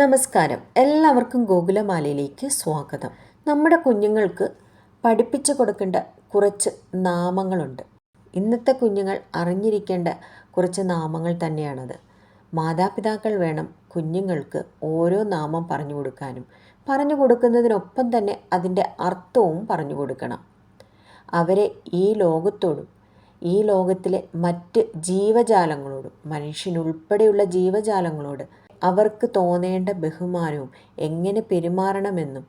നമസ്കാരം. എല്ലാവർക്കും ഗോകുലമാലയിലേക്ക് സ്വാഗതം. നമ്മുടെ കുഞ്ഞുങ്ങൾക്ക് പഠിപ്പിച്ചു കൊടുക്കേണ്ട കുറച്ച് നാമങ്ങളുണ്ട്. ഇന്നത്തെ കുഞ്ഞുങ്ങൾ അറിഞ്ഞിരിക്കേണ്ട കുറച്ച് നാമങ്ങൾ തന്നെയാണത്. മാതാപിതാക്കൾ വേണം കുഞ്ഞുങ്ങൾക്ക് ഓരോ നാമം പറഞ്ഞു കൊടുക്കാനും. പറഞ്ഞു കൊടുക്കുന്നതിനൊപ്പം തന്നെ അതിന്റെ അർത്ഥവും പറഞ്ഞു കൊടുക്കണം. അവരെ ഈ ലോകത്തോടും ഈ ലോകത്തിലെ മറ്റ് ജീവജാലങ്ങളോടും മനുഷ്യനുൾപ്പെടെയുള്ള ജീവജാലങ്ങളോട് അവർക്ക് തോന്നേണ്ട ബഹുമാനവും എങ്ങനെ പെരുമാറണമെന്നും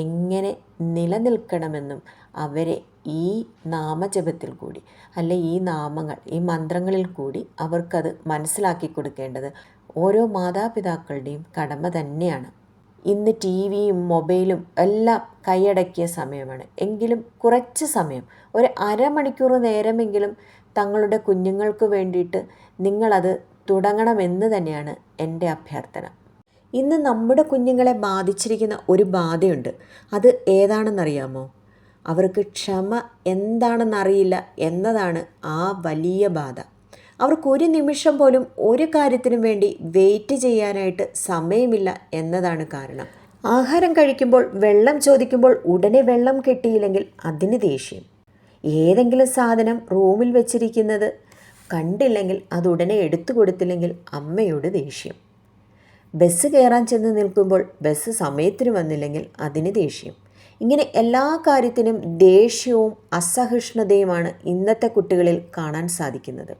എങ്ങനെ നിലനിൽക്കണമെന്നും അവരെ ഈ നാമജപത്തിൽ കൂടി അല്ലെ ഈ നാമങ്ങൾ ഈ മന്ത്രങ്ങളിൽ കൂടി അവർക്കത് മനസ്സിലാക്കി കൊടുക്കേണ്ടത് ഓരോ മാതാപിതാക്കളുടെയും കടമ തന്നെയാണ്. ഇന്ന് ടി വിയും മൊബൈലും എല്ലാം കൈയടക്കിയ സമയമാണ്. എങ്കിലും കുറച്ച് സമയം ഒരു അരമണിക്കൂർ നേരമെങ്കിലും തങ്ങളുടെ കുഞ്ഞുങ്ങൾക്ക് വേണ്ടിയിട്ട് നിങ്ങളത് തുടങ്ങണമെന്ന് തന്നെയാണ് എന്റെ അഭ്യർത്ഥന. ഇന്ന് നമ്മുടെ കുഞ്ഞുങ്ങളെ ബാധിച്ചിരിക്കുന്ന ഒരു ബാധയുണ്ട്. അത് ഏതാണെന്നറിയാമോ? അവർക്ക് ക്ഷമ എന്താണെന്നറിയില്ല എന്നതാണ് ആ വലിയ ബാധ. അവർക്ക് ഒരു നിമിഷം പോലും ഒരു കാര്യത്തിനും വേണ്ടി വെയിറ്റ് ചെയ്യാനായിട്ട് സമയമില്ല എന്നതാണ് കാരണം. ആഹാരം കഴിക്കുമ്പോൾ വെള്ളം ചോദിക്കുമ്പോൾ ഉടനെ വെള്ളം കിട്ടിയില്ലെങ്കിൽ അതിന് ദേഷ്യം. ഏതെങ്കിലും സാധനം റൂമിൽ വെച്ചിരിക്കുന്നത് കണ്ടില്ലെങ്കിൽ അത് ഉടനെ എടുത്തു കൊടുത്തില്ലെങ്കിൽ അമ്മയോട് ദേഷ്യം. ബസ് കയറാൻ ചെന്ന് നിൽക്കുമ്പോൾ ബസ് സമയത്തിന് വന്നില്ലെങ്കിൽ അതിന് ദേഷ്യം. ഇങ്ങനെ എല്ലാ കാര്യത്തിനും ദേഷ്യവും അസഹിഷ്ണുതയുമാണ് ഇന്നത്തെ കുട്ടികളിൽ കാണാൻ സാധിക്കുന്നത്.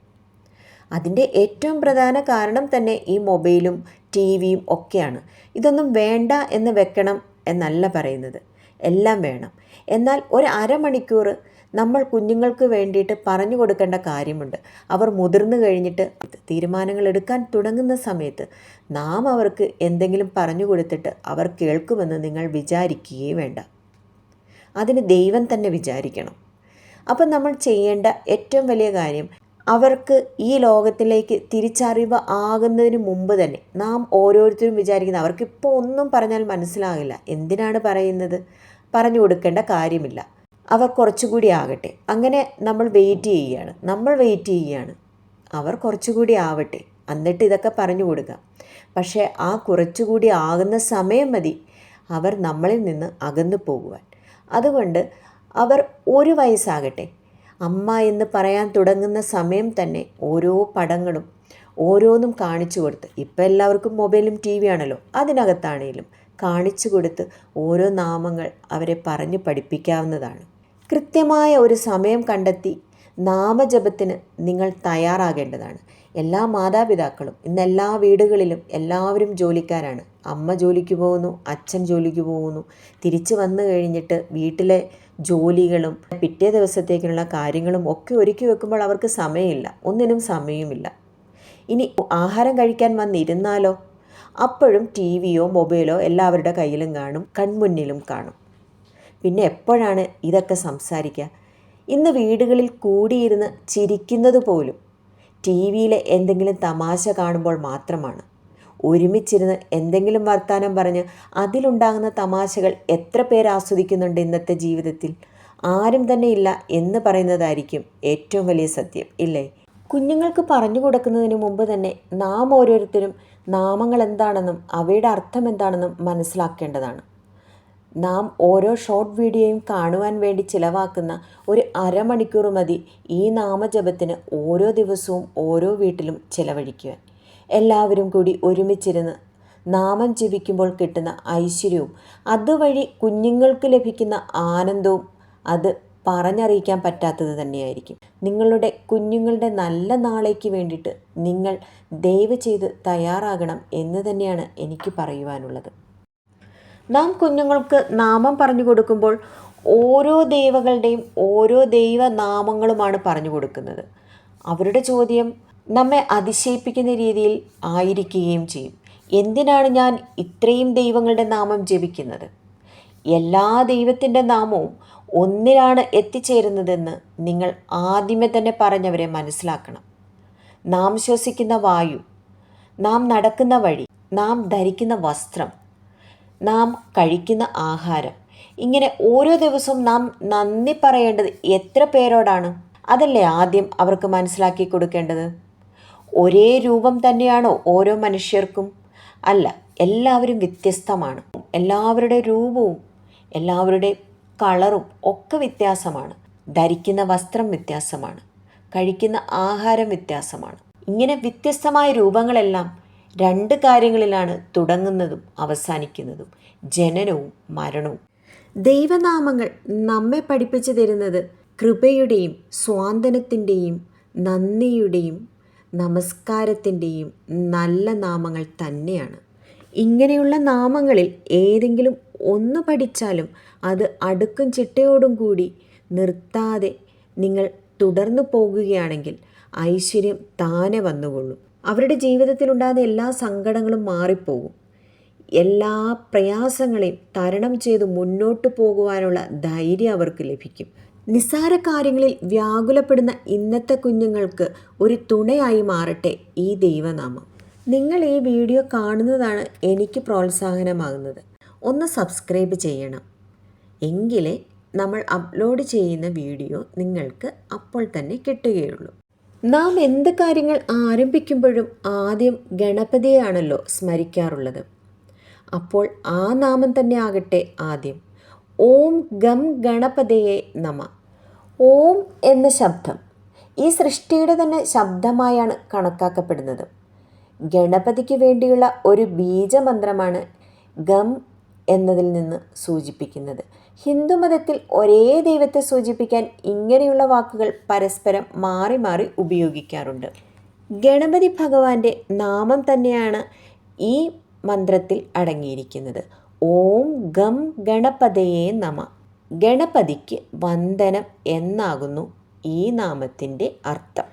അതിന്റെ ഏറ്റവും പ്രധാന കാരണം തന്നെ ഈ മൊബൈലും ടി വിയും ഒക്കെയാണ്. ഇതൊന്നും വേണ്ട എന്ന് വെക്കണം എന്നല്ല പറയുന്നത്. എല്ലാം വേണം. എന്നാൽ ഒരു അരമണിക്കൂർ നമ്മൾ കുഞ്ഞുങ്ങൾക്ക് വേണ്ടിയിട്ട് പറഞ്ഞു കൊടുക്കേണ്ട കാര്യമുണ്ട്. അവർ മുതിർന്നു കഴിഞ്ഞിട്ട് തീരുമാനങ്ങൾ എടുക്കാൻ തുടങ്ങുന്ന സമയത്ത് നാം അവർക്ക് എന്തെങ്കിലും പറഞ്ഞു കൊടുത്തിട്ട് അവർ കേൾക്കുമെന്ന് നിങ്ങൾ വിചാരിക്കുകയേ വേണ്ട. അതിന് ദൈവം തന്നെ വിചാരിക്കണം. അപ്പം നമ്മൾ ചെയ്യേണ്ട ഏറ്റവും വലിയ കാര്യം അവർക്ക് ഈ ലോകത്തിലേക്ക് തിരിച്ചറിവ് ആകുന്നതിന് മുമ്പ് തന്നെ നാം ഓരോരുത്തരും വിചാരിക്കുന്നത് അവർക്കിപ്പോൾ ഒന്നും പറഞ്ഞാൽ മനസ്സിലാകില്ല. എന്തിനാണ് പറയുന്നത്? പറഞ്ഞു കൊടുക്കേണ്ട കാര്യമില്ല. അവർ കുറച്ചുകൂടി ആകട്ടെ. അങ്ങനെ നമ്മൾ വെയിറ്റ് ചെയ്യുകയാണ്. നമ്മൾ വെയിറ്റ് ചെയ്യുകയാണ്. അവർ കുറച്ചുകൂടി ആവട്ടെ. എന്നിട്ട് ഇതൊക്കെ പറഞ്ഞു കൊടുക്കുക. പക്ഷേ ആ കുറച്ചുകൂടി ആകുന്ന സമയം മതി അവർ നമ്മളിൽ നിന്ന് അകന്നു പോകുവാൻ. അതുകൊണ്ട് അവർ ഒരു വയസ്സാകട്ടെ. അമ്മ എന്ന് പറയാൻ തുടങ്ങുന്ന സമയം തന്നെ ഓരോ പടങ്ങളും ഓരോന്നും കാണിച്ചു കൊടുത്ത്. ഇപ്പം എല്ലാവർക്കും മൊബൈലും ടി വി ആണല്ലോ. അതിനകത്താണേലും കാണിച്ചു കൊടുത്ത് ഓരോ നാമങ്ങൾ അവരെ പറഞ്ഞ് പഠിപ്പിക്കാവുന്നതാണ്. കൃത്യമായ ഒരു സമയം കണ്ടെത്തി നാമജപത്തിന് നിങ്ങൾ തയ്യാറാകേണ്ടതാണ്. എല്ലാ മാതാപിതാക്കളും ഇന്ന് എല്ലാ വീടുകളിലും എല്ലാവരും ജോലിക്കാരാണ്. അമ്മ ജോലിക്ക് പോകുന്നു അച്ഛൻ ജോലിക്ക് പോകുന്നു. തിരിച്ചു വന്നു കഴിഞ്ഞിട്ട് വീട്ടിലെ ജോലികളും പിറ്റേ ദിവസത്തേക്കുള്ള കാര്യങ്ങളും ഒക്കെ ഒരുക്കി വെക്കുമ്പോൾ അവർക്ക് സമയമില്ല. ഒന്നിനും സമയമില്ല ഇനി ആഹാരം കഴിക്കാൻ വന്നിരുന്നാലോ? അപ്പോഴും ടി വിയോ മൊബൈലോ എല്ലാവരുടെ കയ്യിലും കാണും കൺമുന്നിലും കാണും. പിന്നെ എപ്പോഴാണ് ഇതൊക്കെ സംസാരിക്കുക? ഇന്ന് വീടുകളിൽ കൂടിയിരുന്ന് ചിരിക്കുന്നത് പോലും ടി വിയിലെ എന്തെങ്കിലും തമാശ കാണുമ്പോൾ മാത്രമാണ്. ഒരുമിച്ചിരുന്ന് എന്തെങ്കിലും വർത്തമാനം പറഞ്ഞ് അതിലുണ്ടാകുന്ന തമാശകൾ എത്ര പേർ ആസ്വദിക്കുന്നുണ്ട് ഇന്നത്തെ ജീവിതത്തിൽ? ആരും തന്നെ ഇല്ല എന്ന് പറയുന്നതായിരിക്കും ഏറ്റവും വലിയ സത്യം ഇല്ലേ? കുഞ്ഞുങ്ങൾക്ക് പറഞ്ഞു കൊടുക്കുന്നതിന് മുമ്പ് തന്നെ നാം ഓരോരുത്തരും നാമങ്ങൾ എന്താണെന്നും അവയുടെ അർത്ഥം എന്താണെന്നും മനസ്സിലാക്കേണ്ടതാണ്. നാം ഓരോ ഷോർട്ട് വീഡിയോയും കാണുവാൻ വേണ്ടി ചിലവാക്കുന്ന ഒരു അരമണിക്കൂർ മതി ഈ നാമജപത്തിന് ഓരോ ദിവസവും ഓരോ വീട്ടിലും ചിലവഴിക്കുവാൻ. എല്ലാവരും കൂടി ഒരുമിച്ചിരുന്ന് നാമം ജപിക്കുമ്പോൾ കിട്ടുന്ന ഐശ്വര്യവും അതുവഴി കുഞ്ഞുങ്ങൾക്ക് ലഭിക്കുന്ന ആനന്ദവും അത് പറഞ്ഞറിയിക്കാൻ പറ്റാത്തത് തന്നെയായിരിക്കും. നിങ്ങളുടെ കുഞ്ഞുങ്ങളുടെ നല്ല നാളേക്ക് വേണ്ടിയിട്ട് നിങ്ങൾ ദയവ് ചെയ്ത് തയ്യാറാകണം എന്ന് തന്നെയാണ് എനിക്ക് പറയുവാനുള്ളത്. നാം കുഞ്ഞുങ്ങൾക്ക് നാമം പറഞ്ഞു കൊടുക്കുമ്പോൾ ഓരോ ദൈവങ്ങളുടെയും ഓരോ ദൈവനാമങ്ങളുമാണ് പറഞ്ഞു കൊടുക്കുന്നത്. അവരുടെ ചോദ്യം നമ്മെ അതിശയിപ്പിക്കുന്ന രീതിയിൽ ആയിരിക്കുകയും ചെയ്യും. എന്തിനാണ് ഞാൻ ഇത്രയും ദൈവങ്ങളുടെ നാമം ജപിക്കുന്നത്? എല്ലാ ദൈവത്തിന്റെ നാമവും ഒന്നിലാണ് എത്തിച്ചേരുന്നതെന്ന് നിങ്ങൾ ആദ്യമേ തന്നെ പറഞ്ഞവരെ മനസ്സിലാക്കണം. നാം ശ്വസിക്കുന്ന വായു നാം നടക്കുന്ന വഴി നാം ധരിക്കുന്ന വസ്ത്രം നാം കഴിക്കുന്ന ആഹാരം. ഇങ്ങനെ ഓരോ ദിവസവും നാം നന്ദി പറയേണ്ടത് എത്ര പേരോടാണ്? അതല്ലേ ആദ്യം അവർക്ക് മനസ്സിലാക്കി കൊടുക്കേണ്ടത്? ഒരേ രൂപം തന്നെയാണോ ഓരോ മനുഷ്യർക്കും? അല്ല എല്ലാവരും വ്യത്യസ്തമാണ്. എല്ലാവരുടെ രൂപവും എല്ലാവരുടെ കളറും ഒക്കെ വ്യത്യാസമാണ്. ധരിക്കുന്ന വസ്ത്രം വ്യത്യാസമാണ്. കഴിക്കുന്ന ആഹാരം വ്യത്യാസമാണ്. ഇങ്ങനെ വ്യത്യസ്തമായ രൂപങ്ങളെല്ലാം രണ്ട് കാര്യങ്ങളിലാണ് തുടങ്ങുന്നതും അവസാനിക്കുന്നതും. ജനനവും മരണവും. ദൈവനാമങ്ങൾ നമ്മെ പഠിപ്പിച്ചു തരുന്നത് കൃപയുടെയും സ്വാന്തനത്തിന്റെയും നന്ദിയുടെയും നമസ്കാരത്തിന്റെയും നല്ല നാമങ്ങൾ തന്നെയാണ്. ഇങ്ങനെയുള്ള നാമങ്ങളിൽ ഏതെങ്കിലും ഒന്ന് പഠിച്ചാലും അത് അടുക്കും ചിട്ടയോടും കൂടി നിർത്താതെ നിങ്ങൾ തുടർന്നു പോകുകയാണെങ്കിൽ ഐശ്വര്യം താനെ വന്നുകൊള്ളും. അവരുടെ ജീവിതത്തിലുണ്ടാകുന്ന എല്ലാ സങ്കടങ്ങളും മാറിപ്പോകും. എല്ലാ പ്രയാസങ്ങളെയും തരണം ചെയ്ത് മുന്നോട്ട് പോകുവാനുള്ള ധൈര്യം അവർക്ക് ലഭിക്കും. നിസ്സാര കാര്യങ്ങളിൽ വ്യാകുലപ്പെടുന്ന ഇന്നത്തെ കുഞ്ഞുങ്ങൾക്ക് ഒരു തുണയായി മാറട്ടെ ഈ ദൈവനാമം. നിങ്ങൾ ഈ വീഡിയോ കാണുന്നതാണ് എനിക്ക് പ്രോത്സാഹനമാകുന്നത്. ഒന്ന് സബ്സ്ക്രൈബ് ചെയ്യണം. എങ്കിലേ നമ്മൾ അപ്ലോഡ് ചെയ്യുന്ന വീഡിയോ നിങ്ങൾക്ക് അപ്പോൾ തന്നെ കിട്ടുകയുള്ളൂ. നാം എന്ത് കാര്യങ്ങൾ ആരംഭിക്കുമ്പോഴും ആദ്യം ഗണപതിയെയാണല്ലോ സ്മരിക്കാറുള്ളത്. അപ്പോൾ ആ നാമം തന്നെ ആകട്ടെ ആദ്യം. ഓം ഗം ഗണപതയെ നമ. ഓം എന്ന ശബ്ദം ഈ സൃഷ്ടിയുടെ തന്നെ ശബ്ദമായാണ് കണക്കാക്കപ്പെടുന്നത്. ഗണപതിക്ക് വേണ്ടിയുള്ള ഒരു ബീജമന്ത്രമാണ് ഗം എന്നതിൽ നിന്ന് സൂചിപ്പിക്കുന്നത്. ഹിന്ദുമതത്തിൽ ഒരേ ദൈവത്തെ സൂചിപ്പിക്കാൻ ഇങ്ങനെയുള്ള വാക്കുകൾ പരസ്പരം മാറി മാറി ഉപയോഗിക്കാറുണ്ട്. ഗണപതി ഭഗവാന്റെ നാമം തന്നെയാണ് ഈ മന്ത്രത്തിൽ അടങ്ങിയിരിക്കുന്നത്. ഓം ഗം ഗണപതയെ നമ. ഗണപതിക്ക് വന്ദനം എന്നാകുന്നു ഈ നാമത്തിന്റെ അർത്ഥം.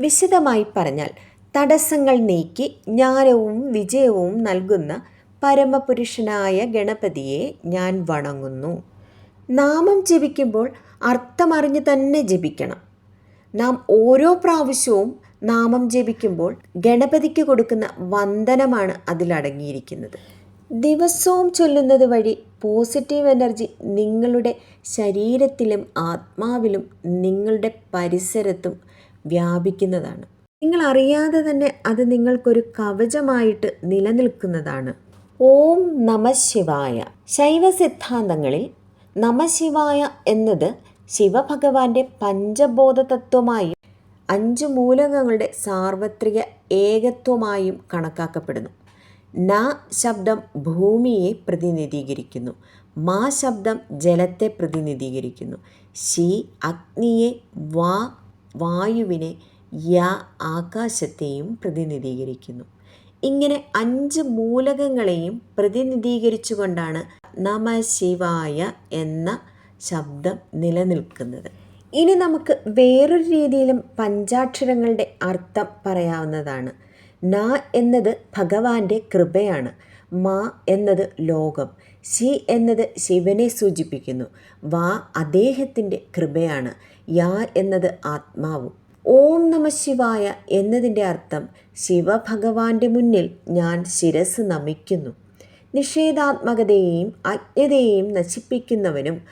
വിശദമായി പറഞ്ഞാൽ തടസ്സങ്ങൾ നീക്കി ജ്ഞാനവും വിജയവും നൽകുന്ന പരമപുരുഷനായ ഗണപതിയെ ഞാൻ വണങ്ങുന്നു. നാമം ജപിക്കുമ്പോൾ അർത്ഥമറിഞ്ഞ് തന്നെ ജപിക്കണം. നാം ഓരോ പ്രാവശ്യവും നാമം ജപിക്കുമ്പോൾ ഗണപതിക്ക് കൊടുക്കുന്ന വന്ദനമാണ് അതിലടങ്ങിയിരിക്കുന്നത് ദിവസവും ചൊല്ലുന്നത് വഴി പോസിറ്റീവ് എനർജി നിങ്ങളുടെ ശരീരത്തിലും ആത്മാവിലും നിങ്ങളുടെ പരിസരത്തും വ്യാപിക്കുന്നതാണ്. നിങ്ങൾ അറിയാതെ തന്നെ അത് നിങ്ങൾക്കൊരു കവചമായിട്ട് നിലനിൽക്കുന്നതാണ്. ഓം നമ ശിവായ. ശൈവ സിദ്ധാന്തങ്ങളിൽ നമശിവായ എന്നത് ശിവഭഗവാന്റെ പഞ്ചബോധ തത്വമായും അഞ്ച് മൂലകങ്ങളുടെ സാർവത്രിക ഏകത്വമായും കണക്കാക്കപ്പെടുന്നു. ന ശബ്ദം ഭൂമിയെ പ്രതിനിധീകരിക്കുന്നു. മാ ശബ്ദം ജലത്തെ പ്രതിനിധീകരിക്കുന്നു. ശി അഗ്നിയെ വാ വായുവിനെ യ ആകാശത്തെയും പ്രതിനിധീകരിക്കുന്നു. ഇങ്ങനെ അഞ്ച് മൂലകങ്ങളെയും പ്രതിനിധീകരിച്ചുകൊണ്ടാണ് നമ ശിവായ എന്ന ശബ്ദം നിലനിൽക്കുന്നത്. ഇനി നമുക്ക് വേറൊരു രീതിയിലും പഞ്ചാക്ഷരങ്ങളുടെ അർത്ഥം പറയാവുന്നതാണ്. ന എന്നത് ഭഗവാന്റെ കൃപയാണ്. മാ എന്നത് ലോകം. ശി എന്നത് ശിവനെ സൂചിപ്പിക്കുന്നു. വാ അദ്ദേഹത്തിന്റെ കൃപയാണ്. യാ എന്നത് ആത്മാവും. ഓം നമ ശിവായ എന്നതിന്റെ അർത്ഥം ശിവഭഗവാന്റെ മുന്നിൽ ഞാൻ ശിരസ് നമിക്കുന്നു. നിഷേധാത്മകതയെയും അജ്ഞതയെയും നശിപ്പിക്കുന്നവനും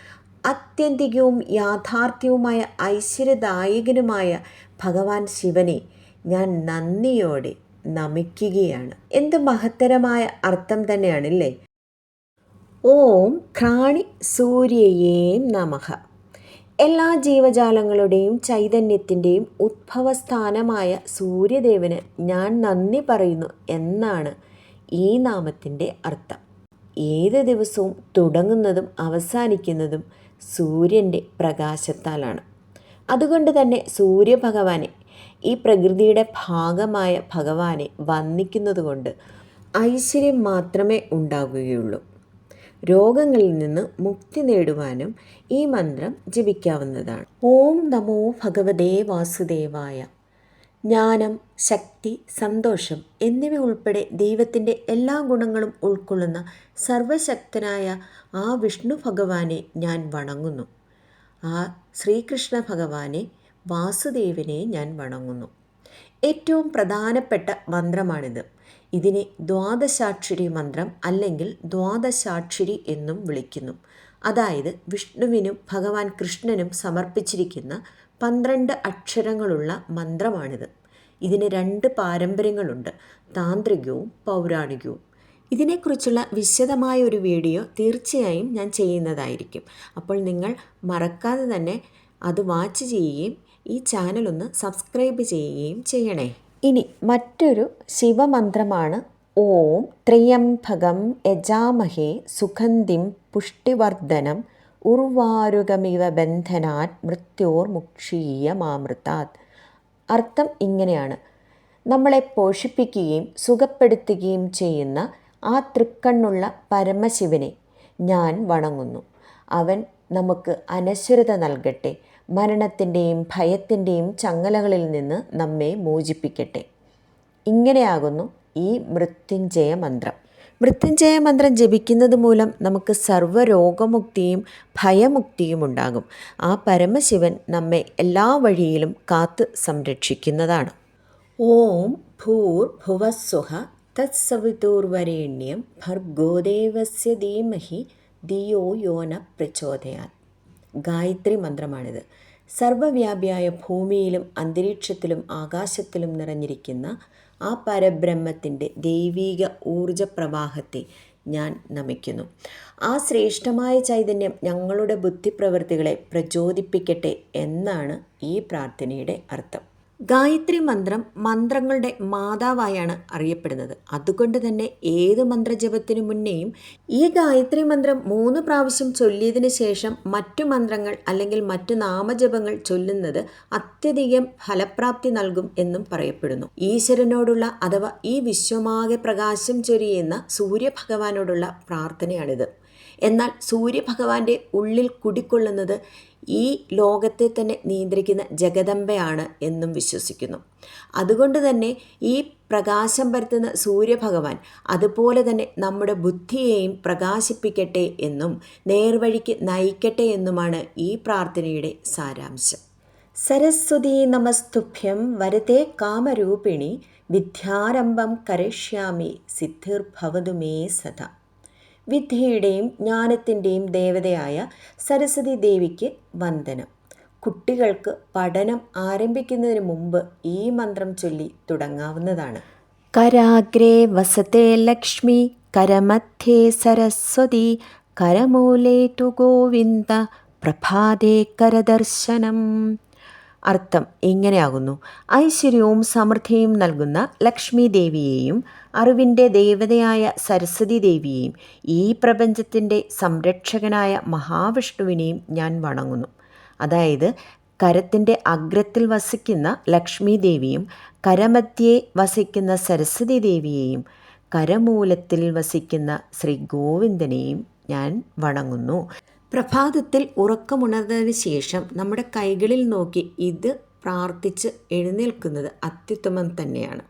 അത്യന്തികവും യാഥാർത്ഥ്യവുമായ ഐശ്വര്യദായകനുമായ ഭഗവാൻ ശിവനെ ഞാൻ നന്ദിയോടെ നമിക്കുകയാണ്. എന്ത് മഹത്തരമായ അർത്ഥം തന്നെയാണല്ലേ? ഓം ഘ്രാണി സൂര്യയേം നമഃ. എല്ലാ ജീവജാലങ്ങളുടെയും ചൈതന്യത്തിന്റെയും ഉദ്ഭവസ്ഥാനമായ സൂര്യദേവന് ഞാൻ നന്ദി പറയുന്നു എന്നാണ് ഈ നാമത്തിന്റെ അർത്ഥം. ഏത് ദിവസവും തുടങ്ങുന്നതും അവസാനിക്കുന്നതും സൂര്യന്റെ പ്രകാശത്താലാണ്. അതുകൊണ്ട് തന്നെ സൂര്യഭഗവാനെ ഈ പ്രകൃതിയുടെ ഭാഗമായ ഭഗവാനെ വന്ദിക്കുന്നതുകൊണ്ട് ഐശ്വര്യം മാത്രമേ ഉണ്ടാകുകയുള്ളൂ. രോഗങ്ങളിൽ നിന്ന് മുക്തി നേടുവാനും ഈ മന്ത്രം ജപിക്കാവുന്നതാണ്. ഓം നമോ ഭഗവതേ വാസുദേവായ. ജ്ഞാനം ശക്തി സന്തോഷം എന്നിവ ഉൾപ്പെടെ ദൈവത്തിന്റെ എല്ലാ ഗുണങ്ങളും ഉൾക്കൊള്ളുന്ന സർവശക്തനായ ആ വിഷ്ണു ഭഗവാനെ ഞാൻ വണങ്ങുന്നു. ആ ശ്രീകൃഷ്ണ ഭഗവാനെ വാസുദേവനെ ഞാൻ വണങ്ങുന്നു. ഏറ്റവും പ്രധാനപ്പെട്ട മന്ത്രമാണിത്. ഇതിനെ ദ്വാദശാക്ഷരി മന്ത്രം അല്ലെങ്കിൽ ദ്വാദശാക്ഷരി എന്നും വിളിക്കുന്നു. അതായത് വിഷ്ണുവിനും ഭഗവാൻ കൃഷ്ണനും സമർപ്പിച്ചിരിക്കുന്ന പന്ത്രണ്ട് അക്ഷരങ്ങളുള്ള മന്ത്രമാണിത്. ഇതിന് രണ്ട് പാരമ്പര്യങ്ങളുണ്ട്. താന്ത്രികവും പൗരാണികവും. ഇതിനെക്കുറിച്ചുള്ള വിശദമായ ഒരു വീഡിയോ തീർച്ചയായും ഞാൻ ചെയ്യുന്നതായിരിക്കും. അപ്പോൾ നിങ്ങൾ മറക്കാതെ തന്നെ അത് വാച്ച് ചെയ്യുകയും ഈ ചാനൽ ഒന്ന് സബ്സ്ക്രൈബ് ചെയ്യുകയും ചെയ്യണേ. ഇനി മറ്റൊരു ശിവമന്ത്രമാണ് ഓം ത്രിയംഭകം യജാമഹേ സുഗന്ധിം പുഷ്ടിവർദ്ധനം ഉർവാരുകമിവ ബന്ധനാത് മൃത്യോർ മുക്ഷീയമാമൃതാത്. അർത്ഥം ഇങ്ങനെയാണ്. നമ്മളെ പോഷിപ്പിക്കുകയും സുഖപ്പെടുത്തുകയും ചെയ്യുന്ന ആ തൃക്കണ്ണുള്ള പരമശിവനെ ഞാൻ വണങ്ങുന്നു. അവൻ നമുക്ക് അനശ്വരത നൽകട്ടെ. മരണത്തിന്റെയും ഭയത്തിന്റെയും ചങ്ങലകളിൽ നിന്ന് നമ്മെ മോചിപ്പിക്കട്ടെ. ഇങ്ങനെയാകുന്നു ഈ മൃത്യുഞ്ജയ മന്ത്രം. മൃത്യുഞ്ജയ മന്ത്രം ജപിക്കുന്നത് മൂലം നമുക്ക് സർവരോഗമുക്തിയും ഭയമുക്തിയും ഉണ്ടാകും. ആ പരമശിവൻ നമ്മെ എല്ലാ വഴിയിലും കാത്ത് സംരക്ഷിക്കുന്നതാണ്. ഓം ഭൂർ ഭുവസ്വഹ തത്സവിതൂർവരേണ്യം ഭർഗോദേവസ്യ ധീമഹി ധിയോ യോന പ്രചോദയാൻ ഗായത്രി മന്ത്രമാണിത്. സർവവ്യാപിയായ ഭൂമിയിലും അന്തരീക്ഷത്തിലും ആകാശത്തിലും നിറഞ്ഞിരിക്കുന്ന ആ പരബ്രഹ്മത്തിന്റെ ദൈവീക ഊർജ പ്രവാഹത്തെ ഞാൻ നമിക്കുന്നു. ആ ശ്രേഷ്ഠമായ ചൈതന്യം ഞങ്ങളുടെ ബുദ്ധിപ്രവൃത്തികളെ പ്രചോദിപ്പിക്കട്ടെ എന്നാണ് ഈ പ്രാർത്ഥനയുടെ അർത്ഥം. ഗായത്രി മന്ത്രം മന്ത്രങ്ങളുടെ മാതാവായാണ് അറിയപ്പെടുന്നത്. അതുകൊണ്ട് തന്നെ ഏത് മന്ത്രജപത്തിനു മുന്നേയും ഈ ഗായത്രി മന്ത്രം മൂന്ന് പ്രാവശ്യം ചൊല്ലിയതിനു ശേഷം മറ്റു മന്ത്രങ്ങൾ അല്ലെങ്കിൽ മറ്റു നാമജപങ്ങൾ ചൊല്ലുന്നത് അത്യധികം ഫലപ്രാപ്തി നൽകും എന്നും പറയപ്പെടുന്നു. ഈശ്വരനോടുള്ള അഥവാ ഈ വിശ്വമാകെ പ്രകാശം ചൊരിയുന്ന സൂര്യഭഗവാനോടുള്ള പ്രാർത്ഥനയാണിത്. എന്നാൽ സൂര്യഭഗവാന്റെ ഉള്ളിൽ കുടിക്കൊള്ളുന്നത് ഈ ലോകത്തെ തന്നെ നിയന്ത്രിക്കുന്ന ജഗദമ്പയാണ് എന്നും വിശ്വസിക്കുന്നു. അതുകൊണ്ട് തന്നെ ഈ പ്രകാശം പരത്തുന്ന സൂര്യഭഗവാൻ അതുപോലെ തന്നെ നമ്മുടെ ബുദ്ധിയെയും പ്രകാശിപ്പിക്കട്ടെ എന്നും നേർവഴിക്ക് നയിക്കട്ടെ എന്നുമാണ് ഈ പ്രാർത്ഥനയുടെ സാരാംശം. സരസ്വതി നമസ്തുഭ്യം വരത്തെ കാമരൂപിണി വിദ്യാരംഭം കരഷ്യാമി സിദ്ധിർഭവതു മേ സദാ. വിദ്യയുടെയും ജ്ഞാനത്തിന്റെയും ദേവതയായ സരസ്വതി ദേവിക്ക് വന്ദനം. കുട്ടികൾക്ക് പഠനം ആരംഭിക്കുന്നതിന് മുമ്പ് ഈ മന്ത്രം ചൊല്ലി തുടങ്ങാവുന്നതാണ്. കരാഗ്രേ വസതേ ലക്ഷ്മി കരമധ്യേ സരസ്വതി കരമൂലേ തു ഗോവിന്ദ പ്രഭാതേ കരദർശനം. അർത്ഥം ഇങ്ങനെയാകുന്നു ഐശ്വര്യവും സമൃദ്ധിയും നൽകുന്ന ലക്ഷ്മി ദേവിയെയും അറിവിന്റെ ദേവതയായ സരസ്വതി ദേവിയെയും ഈ പ്രപഞ്ചത്തിന്റെ സംരക്ഷകനായ മഹാവിഷ്ണുവിനെയും ഞാൻ വണങ്ങുന്നു. അതായത് കരത്തിന്റെ അഗ്രത്തിൽ വസിക്കുന്ന ലക്ഷ്മി ദേവിയും കരമധ്യേ വസിക്കുന്ന സരസ്വതി ദേവിയെയും കരമൂലത്തിൽ വസിക്കുന്ന ശ്രീ ഗോവിന്ദനെയും ഞാൻ വണങ്ങുന്നു. പ്രഭാതത്തിൽ ഉറക്കമുണർന്നതിന് ശേഷം നമ്മുടെ കൈകളിൽ നോക്കി ഇത് പ്രാർത്ഥിച്ച് എഴുന്നേൽക്കുന്നത് അത്യുത്തമം തന്നെയാണ്.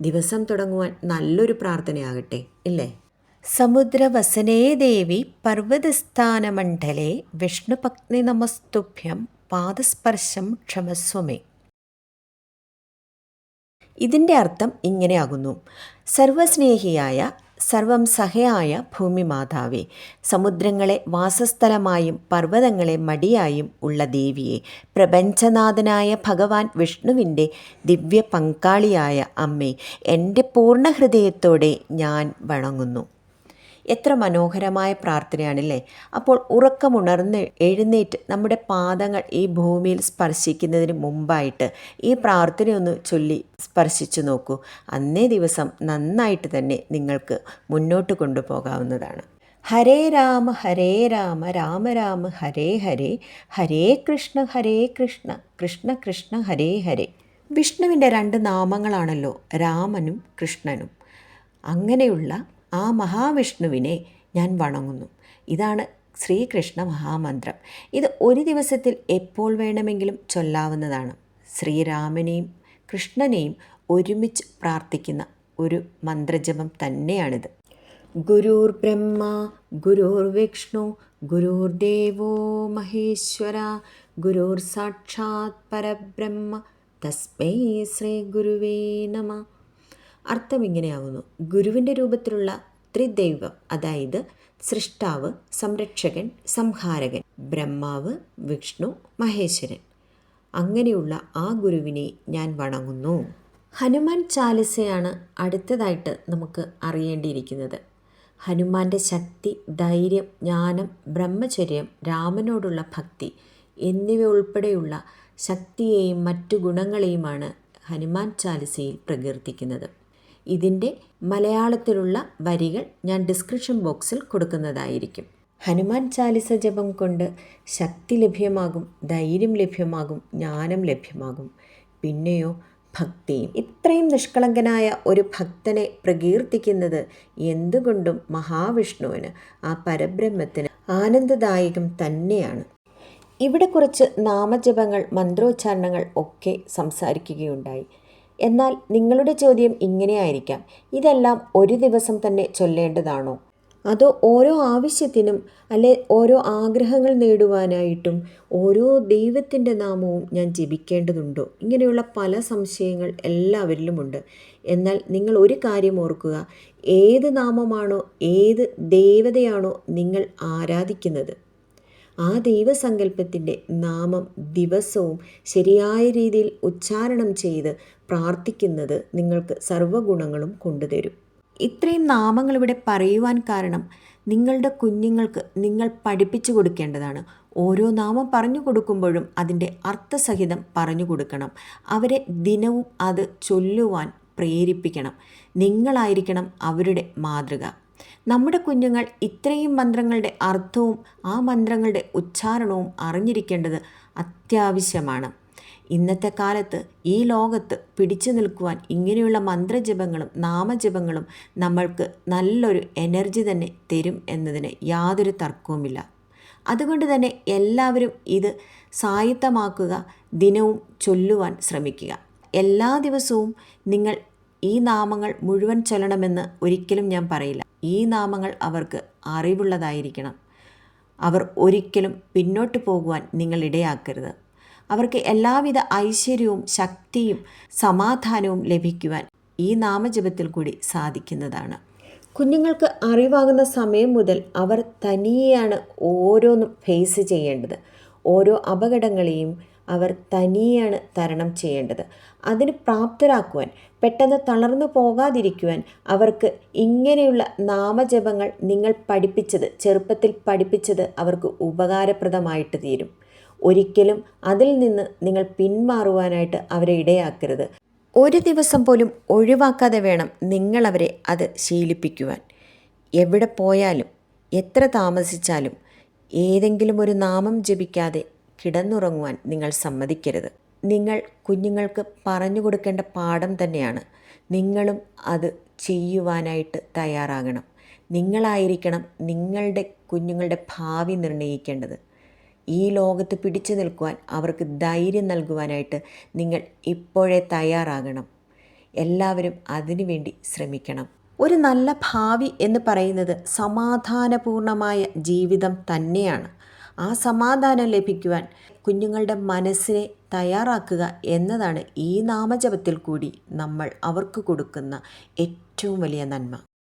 ദിവസം തുടങ്ങുവാൻ നല്ലൊരു പ്രാർത്ഥനയാകട്ടെ ഇല്ലേ? സമുദ്രവസനേ ദേവി പർവതസ്ഥാനമണ്ഡലേ വിഷ്ണുപത്നി നമസ്തുഭ്യം പാദസ്പർശം ക്ഷമസ്വമേ. ഇതിന്റെ അർത്ഥം ഇങ്ങനെയാകുന്നു. സർവസ്നേഹിയായ സർവം സഹയായ ഭൂമിമാതാവേ സമുദ്രങ്ങളെ വാസസ്ഥലമായും പർവതങ്ങളെ മടിയായും ഉള്ള ദേവിയെ പ്രപഞ്ചനാഥനായ ഭഗവാൻ വിഷ്ണുവിന്റെ ദിവ്യ പങ്കാളിയായ അമ്മേ എന്റെ പൂർണ ഹൃദയത്തോടെ ഞാൻ വണങ്ങുന്നു. എത്ര മനോഹരമായ പ്രാർത്ഥനയാണല്ലേ? അപ്പോൾ ഉറക്കമുണർന്ന് എഴുന്നേറ്റ് നമ്മുടെ പാദങ്ങൾ ഈ ഭൂമിയിൽ സ്പർശിക്കുന്നതിന് മുമ്പായിട്ട് ഈ പ്രാർത്ഥനയൊന്ന് ചൊല്ലി സ്പർശിച്ചു നോക്കൂ. അന്നേ ദിവസം നന്നായിട്ട് തന്നെ നിങ്ങൾക്ക് മുന്നോട്ട് കൊണ്ടുപോകാവുന്നതാണ്. ഹരേ രാമ ഹരേ രാമ രാമ രാമ ഹരേ ഹരേ ഹരേ കൃഷ്ണ ഹരേ കൃഷ്ണ കൃഷ്ണ കൃഷ്ണ ഹരേ ഹരേ. വിഷ്ണുവിന്റെ രണ്ട് നാമങ്ങളാണല്ലോ രാമനും കൃഷ്ണനും. അങ്ങനെയുള്ള ആ മഹാവിഷ്ണുവിനെ ഞാൻ വണങ്ങുന്നു. ഇതാണ് ശ്രീകൃഷ്ണ മഹാമന്ത്രം. ഇത് ഒരു ദിവസത്തിൽ എപ്പോൾ വേണമെങ്കിലും ചൊല്ലാവുന്നതാണ്. ശ്രീരാമനെയും കൃഷ്ണനെയും ഒരുമിച്ച് പ്രാർത്ഥിക്കുന്ന ഒരു മന്ത്രജപം തന്നെയാണിത്. ഗുരുർ ബ്രഹ്മ ഗുരുർ വിഷ്ണു ഗുരുർദേവോ മഹേശ്വര ഗുരുർ സാക്ഷാത് പരബ്രഹ്മ. തസ്മൈ ശ്രീ ഗുരുവേ നമ. അർത്ഥം ഇങ്ങനെയാകുന്നു ഗുരുവിന്റെ രൂപത്തിലുള്ള ത്രിദൈവം അതായത് സൃഷ്ടാവ് സംരക്ഷകൻ സംഹാരകൻ ബ്രഹ്മാവ് വിഷ്ണു മഹേശ്വരൻ. അങ്ങനെയുള്ള ആ ഗുരുവിനെ ഞാൻ വണങ്ങുന്നു. ഹനുമാൻ ചാലിസയാണ് അടുത്തതായിട്ട് നമുക്ക് അറിയേണ്ടിയിരിക്കുന്നത്. ഹനുമാന്റെ ശക്തി ധൈര്യം ജ്ഞാനം ബ്രഹ്മചര്യം രാമനോടുള്ള ഭക്തി എന്നിവ ഉൾപ്പെടെയുള്ള ശക്തിയെയും മറ്റു ഗുണങ്ങളെയുമാണ് ഹനുമാൻ ചാലിസയിൽ പ്രകീർത്തിക്കുന്നത്. ഇതിന്റെ മലയാളത്തിലുള്ള വരികൾ ഞാൻ ഡിസ്ക്രിപ്ഷൻ ബോക്സിൽ കൊടുക്കുന്നതായിരിക്കും. ഹനുമാൻ ചാലിസ ജപം കൊണ്ട് ശക്തി ലഭ്യമാകും ധൈര്യം ലഭ്യമാകും ജ്ഞാനം ലഭ്യമാകും. പിന്നെയോ ഭക്തിയും. ഇത്രയും നിഷ്കളങ്കനായ ഒരു ഭക്തനെ പ്രകീർത്തിക്കുന്നത് എന്തുകൊണ്ടും മഹാവിഷ്ണുവിന് ആ പരബ്രഹ്മത്തിന് ആനന്ദദായകം തന്നെയാണ്. ഇവിടെ കുറച്ച് നാമജപങ്ങൾ മന്ത്രോച്ചാരണങ്ങൾ ഒക്കെ സംസാരിക്കുകയുണ്ടായി. എന്നാൽ നിങ്ങളുടെ ചോദ്യം ഇങ്ങനെയായിരിക്കാം. ഇതെല്ലാം ഒരു ദിവസം തന്നെ ചൊല്ലേണ്ടതാണോ? അതോ ഓരോ ആവശ്യത്തിനും അല്ലെ ഓരോ ആഗ്രഹങ്ങൾ നേടുവാനായിട്ടും ഓരോ ദൈവത്തിന്റെ നാമവും ഞാൻ ജപിക്കേണ്ടതുണ്ടോ? ഇങ്ങനെയുള്ള പല സംശയങ്ങൾ എല്ലാവരിലുമുണ്ട്. എന്നാൽ നിങ്ങൾ ഒരു കാര്യം ഓർക്കുക. ഏത് നാമമാണോ ഏത് ദേവതയാണോ നിങ്ങൾ ആരാധിക്കുന്നത്? ആ ദൈവസങ്കല്പത്തിന്റെ നാമം ദിവസവും ശരിയായ രീതിയിൽ ഉച്ചാരണം ചെയ്ത് പ്രാർത്ഥിക്കുന്നത് നിങ്ങൾക്ക് സർവഗുണങ്ങളും കൊണ്ടുതരും. ഇത്രയും നാമങ്ങൾ ഇവിടെ പറയുവാൻ കാരണം നിങ്ങളുടെ കുഞ്ഞുങ്ങൾക്ക് നിങ്ങൾ പഠിപ്പിച്ചു കൊടുക്കേണ്ടതാണ്. ഓരോ നാമം പറഞ്ഞു കൊടുക്കുമ്പോഴും അതിന്റെ അർത്ഥസഹിതം പറഞ്ഞു കൊടുക്കണം. അവരെ ദിനവും അത് ചൊല്ലുവാൻ പ്രേരിപ്പിക്കണം. നിങ്ങളായിരിക്കണം അവരുടെ മാതൃക. നമ്മുടെ കുഞ്ഞുങ്ങൾ ഇത്രയും മന്ത്രങ്ങളുടെ അർത്ഥവും ആ മന്ത്രങ്ങളുടെ ഉച്ചാരണവും അറിഞ്ഞിരിക്കേണ്ടത് അത്യാവശ്യമാണ്. ഇന്നത്തെ കാലത്ത് ഈ ലോകത്ത് പിടിച്ചു നിൽക്കുവാൻ ഇങ്ങനെയുള്ള മന്ത്രജപങ്ങളും നാമജപങ്ങളും നമ്മൾക്ക് നല്ലൊരു എനർജി തന്നെ തരും എന്നതിന് യാതൊരു തർക്കവുമില്ല. അതുകൊണ്ട് തന്നെ എല്ലാവരും ഇത് സായുത്തമാക്കുക ദിനവും ചൊല്ലുവാൻ ശ്രമിക്കുക. എല്ലാ ദിവസവും നിങ്ങൾ ഈ നാമങ്ങൾ മുഴുവൻ ചൊല്ലണമെന്ന് ഒരിക്കലും ഞാൻ പറയില്ല. ഈ നാമങ്ങൾ അവർക്ക് അറിവുള്ളതായിരിക്കണം. അവർ ഒരിക്കലും പിന്നോട്ട് പോകുവാൻ നിങ്ങൾ ഇടയാക്കരുത്. അവർക്ക് എല്ലാവിധ ഐശ്വര്യവും ശക്തിയും സമാധാനവും ലഭിക്കുവാൻ ഈ നാമജപത്തിൽ കൂടി സാധിക്കുന്നതാണ്. കുഞ്ഞുങ്ങൾക്ക് അറിവാകുന്ന സമയം മുതൽ അവർ തനിയെയാണ് ഓരോന്നും ഫേസ് ചെയ്യേണ്ടത്. ഓരോ അപകടങ്ങളെയും അവർ തനിയെയാണ് തരണം ചെയ്യേണ്ടത്. അതിന് പ്രാപ്തരാക്കുവാൻ പെട്ടെന്ന് തളർന്നു പോകാതിരിക്കുവാൻ അവർക്ക് ഇങ്ങനെയുള്ള നാമജപങ്ങൾ നിങ്ങൾ പഠിപ്പിച്ചത് ചെറുപ്പത്തിൽ പഠിപ്പിച്ചത് അവർക്ക് ഉപകാരപ്രദമായിട്ട് തീരും. ഒരിക്കലും അതിൽ നിന്ന് നിങ്ങൾ പിന്മാറുവാനായിട്ട് അവരെ ഇടയാക്കരുത്. ഒരു ദിവസം പോലും ഒഴിവാക്കാതെ വേണം നിങ്ങളവരെ അത് ശീലിപ്പിക്കുവാൻ. എവിടെ പോയാലും എത്ര താമസിച്ചാലും ഏതെങ്കിലും ഒരു നാമം ജപിക്കാതെ കിടന്നുറങ്ങുവാൻ നിങ്ങൾ സമ്മതിക്കരുത്. നിങ്ങൾ കുഞ്ഞുങ്ങൾക്ക് പറഞ്ഞു കൊടുക്കേണ്ട പാഠം തന്നെയാണ്. നിങ്ങളും അത് ചെയ്യുവാനായിട്ട് തയ്യാറാകണം. നിങ്ങളായിരിക്കണം നിങ്ങളുടെ കുഞ്ഞുങ്ങളുടെ ഭാവി നിർണയിക്കേണ്ടത് ഈ ലോകത്ത് പിടിച്ചു നിൽക്കുവാൻ അവർക്ക് ധൈര്യം നൽകുവാനായിട്ട് നിങ്ങൾ ഇപ്പോഴേ തയ്യാറാകണം. എല്ലാവരും അതിനുവേണ്ടി ശ്രമിക്കണം. ഒരു നല്ല ഭാവി എന്ന് പറയുന്നത് സമാധാനപൂർണമായ ജീവിതം തന്നെയാണ്. ആ സമാധാനം ലഭിക്കുവാൻ കുഞ്ഞുങ്ങളുടെ മനസ്സിനെ തയ്യാറാക്കുക എന്നതാണ് ഈ നാമജപത്തിൽ കൂടി നമ്മൾ അവർക്ക് കൊടുക്കുന്ന ഏറ്റവും വലിയ നന്മ.